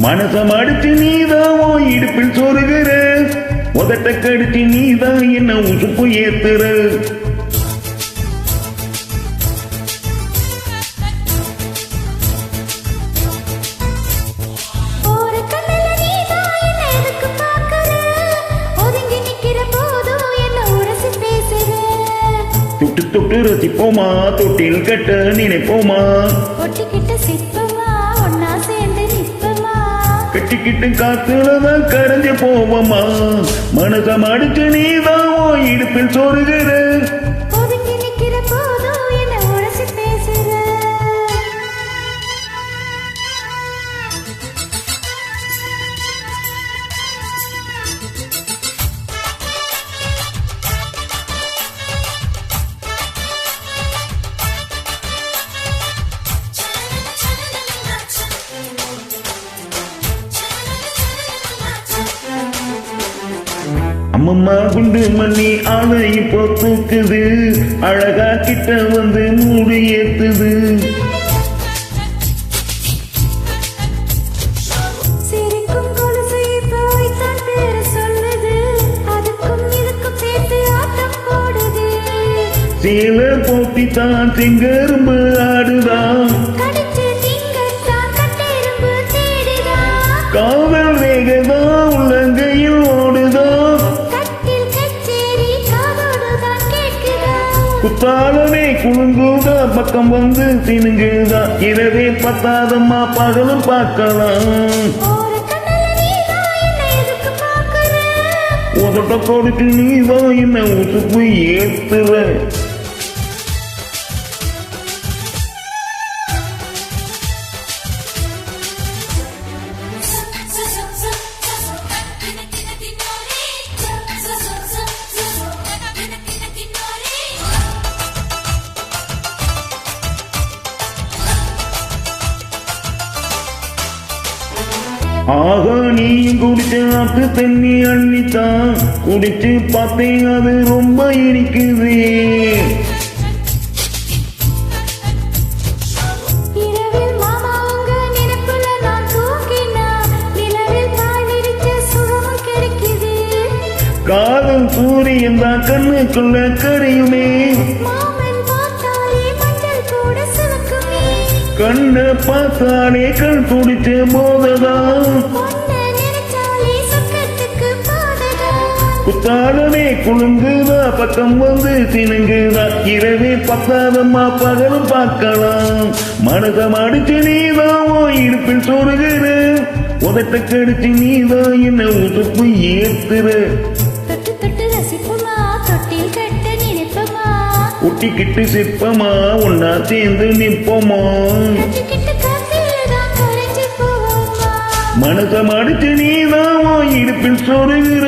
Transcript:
மனசம் அடிச்சு நீதான் இடுப்பில் சொருகிற. உதட்ட கடிச்சு நீதான் என்ன உசுப்பு ஏத்துற. தொட்டு தொட்டு ரசிப்போமா? தொட்டில் கட்ட நினைப்போமா? சிக்கிட்டு காத்துல தான் கரைஞ்சு போவோமா மனசம் அடிச்சு நீதான் உன் இடுப்பில் சொருகிற அம்மம்மா குண்டு மண்ணி ஆளை இப்போ தூக்குது அழகா கிட்ட வந்து மூடு ஏத்துது. சேல போட்டி தான் செங்கரும்பு ஆடுதான். காதல் வேகதான் குத்தாலமே குலுங்குதா பக்கம் வந்து சினுங்குதா இரவே பத்தாதம்மா பகலும் பார்க்கலாம்? உதட்ட கொடுத்து நீதான் என்ன உசுப்பு ஏத்துற ஆக நீயும் குடிச்ச ஆத்து தண்ணி அள்ளித்தான் குடிச்சு பார்த்தேன் அது ரொம்ப இனிக்குது. காதல் சூரியன் தான் கண்ணுக்குள்ள கரையுமே. கண்ண பார்த்தாலே கண் சொர்க்கத்துக்கு பாதகா. குத்தாலமே குலுங்குதா? பக்கம் வந்து சினுங்குதா இரவே பத்தாதம்மா பகலும் பார்க்கலாம். மனசம் அடிச்சு நீதான் உன் இடுப்பில் சொருகிற உதட்ட கடிச்சு நீதான் என்ன உசுப்பு ஏத்துற தொட்டு தொட்டு ரசிப்போமா, தொட்டில் கட்ட. ஒட்டிக்கிட்டு சிற்பமா? ஒன்னா சேர்ந்து போவோமா. மனசம் அடிச்சு நீதான் உன் இடுப்பில் சொருகிற.